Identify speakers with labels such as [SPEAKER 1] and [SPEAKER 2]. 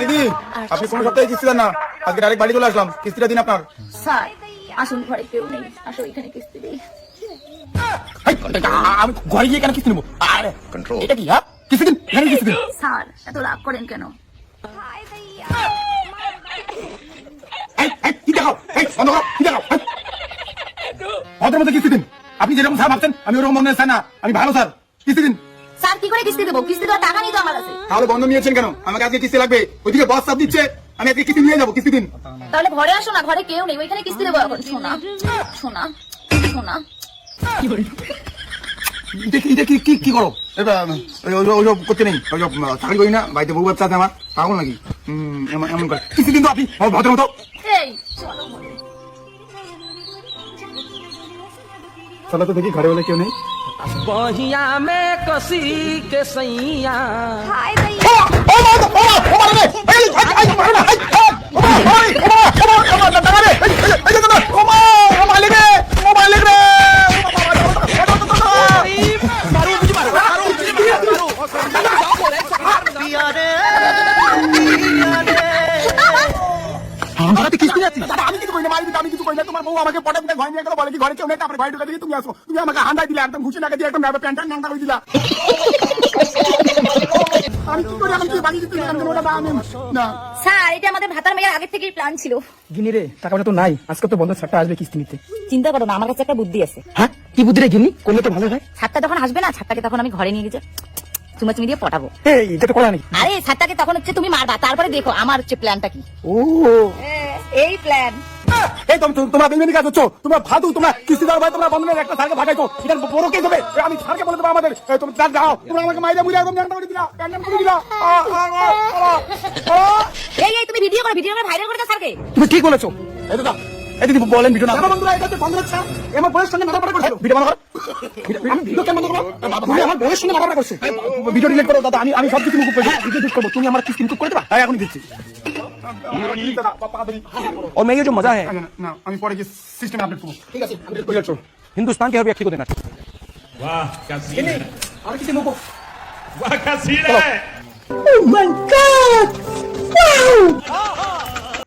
[SPEAKER 1] দিদি আপনি কোনো সপ্তাহে কিস্তি দেন না। আজকে ডাইরেক্ট বাড়ি চলে আসলাম। কিস্তিটা দিন আপনার।
[SPEAKER 2] স্যার আসুন ঘরে কেউ নেই। আসো এখানে কিস্তি দিই।
[SPEAKER 1] আমি ঘরে গিয়ে কেন কিস্তি নেব? আরে এটা কি হ্যাঁ? কিস্তি দিন এখানে কিস্তি দিন।
[SPEAKER 2] স্যার এত রাগ করেন কেন?
[SPEAKER 1] এই, এই, কি দেখাও? এই কি দেখাও? এই। মধ্যে কিস্তি দিন। আপনি যেরকম স্যার ভাবছেন আমি ওরকম মনে চাই না। আমি ভালো স্যার। কিস্তি দিন।
[SPEAKER 2] স্যার কি করে কিস্তি দেবো? কিস্তি দেওয়ার টাকা নেই তো আমার কাছে।
[SPEAKER 1] তাহলে বন্ধ নিয়েছেন কেন? আমাকে আজকে কিস্তি লাগবে। ওইদিকে বস চাপ দিচ্ছে আমি আজকে কিস্তি নিয়ে যাব কিস্তি দিন।
[SPEAKER 2] তাহলে ঘরে আসো না ঘরে কেউ নেই ওইখানে কিস্তি দেবো এখন। শোনা শোনা শোনা।
[SPEAKER 1] এটা কি- এটা কি কি কি করো? এটা ওই- ওই- ওইসব করতে নেই। ওইসব চাকরি করি না বাড়িতে বউ বাচ্চা আছে আমার পাগল নাকি? এমন এমন করে। কিস্তি দিন তো আপনি ভদ্র মতো।
[SPEAKER 2] চলো
[SPEAKER 1] তো দেখি ঘরে বলে কেউ নেই।
[SPEAKER 3] बहिया में कसी के सैया हाय दैया ओ ओ ओ ओ मार दे
[SPEAKER 1] আমি কিছু করি না মারি আমি কিছু করি না তোমার বউ আমাকে পটা পিটা ঘরে নিয়ে গেল বলে কি ঘরে কেউ নেই তারপরে ঘরে ঢুকে দিয়ে তুমি আসো। তুমি আমাকে হান্দাই দিলে একদম ঘুষি নাকে দিয়ে একদম প্যান্ট নাঙ্গা করে দিলা। আমি কি করি? আমি কি বাড়ি দিতে ওটা না আমি না।
[SPEAKER 2] স্যার এটা আমাদের ভাতার মেয়ের আগের থেকেই প্ল্যান ছিল।
[SPEAKER 4] গিনি রে টাকা তো নাই। আজকে তো বন্ধ ছাড়টা আসবে কিস্তি নিতে।
[SPEAKER 2] চিন্তা করো না আমার কাছে একটা বুদ্ধি আছে।
[SPEAKER 4] হ্যাঁ? কি বুদ্ধি রে গিনি করলে তো ভালো হয়।
[SPEAKER 2] যখন আসবে না ছাদটাকে তখন আমি ঘরে নিয়ে গেছে চুমাচুমি দিয়ে পটাবো।
[SPEAKER 4] এই এটা তো করা নেই।
[SPEAKER 2] আরে ছাদটাকে তখন হচ্ছে তুমি মারবা তারপরে দেখো আমার হচ্ছে প্ল্যানটা কি।
[SPEAKER 4] ও।
[SPEAKER 2] এই প্ল্যান
[SPEAKER 1] এই তোমরা বেইমানি কাজ হচ্ছ তোমরা ফালতু তোমরা কিস্তি দেওয়ার ভাই তোমরা বন্ধনের একটা সারকে ভাগাইছো। এটা বড় কে দেবে আমি সারকে বলে দেবো আমাদের। তুমি যাও তোমরা আমাকে মাইরা মুড়ে একদম জানতে করে দিলা। প্যান্ডাম করে দিলা। আ, আ, আ, আ, আ।
[SPEAKER 2] এই এই তুমি ভিডিও করো ভিডিও করে ভাইরাল করে দাও স্যারকে।
[SPEAKER 4] তুমি ঠিক বলেছ।
[SPEAKER 1] এই তো দাও।
[SPEAKER 4] এই দিদি বলেন ভিডিও না।
[SPEAKER 1] বন্ধুরা, এটা হচ্ছে বন্ধনের ছাড়। এ আমার বউয়ের সঙ্গে মাথাপাটা করছিল। ভিডিও বন্ধ করো। আমি ভিডিও কেন বন্ধ করব? তুমি আমার বউয়ের সঙ্গে করছ। এই, ভিডিও ডিলিট করো দাদা। আমি আমি সব কিছু মুকুব করে ভিডিও ডিলিট করব। তুমি আমার কিস্তি মুকুব করে দেবা? তাই এখনই দিচ্ছি।
[SPEAKER 4] और मैं ये जो मज़ा है। हिंदुस्तान के हर व्यक्ति को देना चाहिए।
[SPEAKER 1] किसी को।
[SPEAKER 5] वाह क्या सीन है।
[SPEAKER 4] Oh my God wow